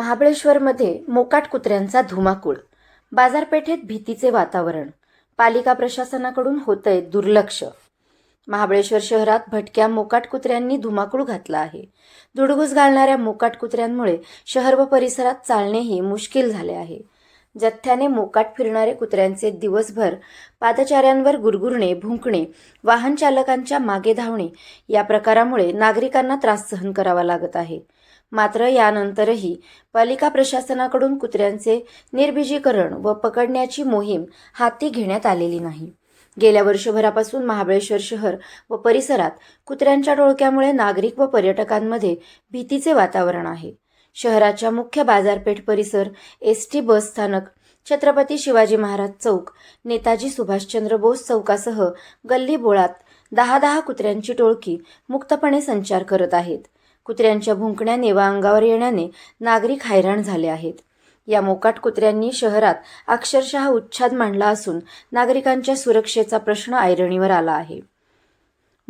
महाबळेश्वरमध्ये मोकाट कुत्र्यांचा धुमाकूळ. बाजारपेठेत भीतीचे वातावरण. पालिका प्रशासनाकडून होतंय दुर्लक्ष. महाबळेश्वर शहरात भटक्या मोकाट कुत्र्यांनी धुमाकूळ घातला आहे. धुडगूस घालणाऱ्या मोकाट कुत्र्यांमुळे शहर व परिसरात चालणेही मुश्किल झाले आहे. जथ्याने मोकाट फिरणारे कुत्र्यांचे दिवसभर पादचाऱ्यांवर गुरगुरणे भुंकणे वाहन चालकांच्या मागे धावणे या प्रकारामुळे नागरिकांना त्रास सहन करावा लागत आहे. मात्र यानंतरही पालिका प्रशासनाकडून कुत्र्यांचे निर्बिजीकरण व पकडण्याची मोहीम हाती घेण्यात आलेली नाही. गेल्या वर्षभरापासून महाबळेश्वर शहर व परिसरात कुत्र्यांच्या टोळक्यामुळे नागरिक व पर्यटकांमध्ये भीतीचे वातावरण आहे. शहराच्या मुख्य बाजारपेठ परिसर एस टी बस स्थानक छत्रपती शिवाजी महाराज चौक नेताजी सुभाषचंद्र बोस चौकासह गल्ली बोळात दहा दहा कुत्र्यांची टोळकी मुक्तपणे संचार करत आहेत. कुत्र्यांच्या भुंकण्याने व अंगावर येण्याने नागरिक हैराण झाले आहेत. या मोकाट कुत्र्यांनी शहरात अक्षरशः उच्छाद मांडला असून नागरिकांच्या सुरक्षेचा प्रश्न ऐरणीवर आला आहे.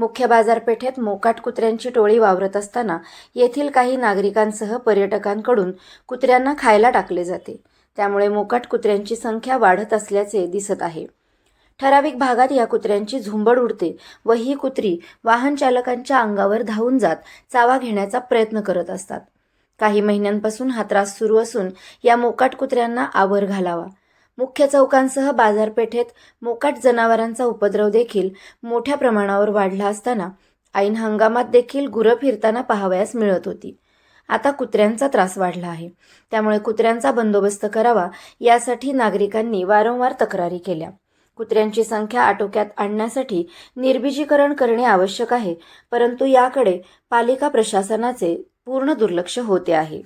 मुख्य बाजारपेठेत मोकाट कुत्र्यांची टोळी वावरत असताना येथील काही नागरिकांसह पर्यटकांकडून कुत्र्यांना खायला टाकले जाते. त्यामुळे मोकाट कुत्र्यांची संख्या वाढत असल्याचे दिसत आहे. ठराविक भागात या कुत्र्यांची झुंबड उडते व ही कुत्री वाहन चालकांच्या अंगावर धावून जात चावा घेण्याचा प्रयत्न करत असतात. काही महिन्यांपासून हा त्रास सुरू असून या मोकाट कुत्र्यांना आवर घालावा. मुख्य चौकांसह बाजारपेठेत मोकाट जनावरांचा उपद्रव देखील मोठ्या प्रमाणावर वाढला असताना ऐन हंगामात देखील गुरं फिरताना पाहावयास मिळत होती. आता कुत्र्यांचा त्रास वाढला आहे. त्यामुळे कुत्र्यांचा बंदोबस्त करावा यासाठी नागरिकांनी वारंवार तक्रारी केल्या. कुत्र्यांची संख्या आटोक्यात आणण्यासाठी निर्बीजीकरण करणे आवश्यक आहे परंतु याकडे पालिका प्रशासनाचे पूर्ण दुर्लक्ष होते आहे.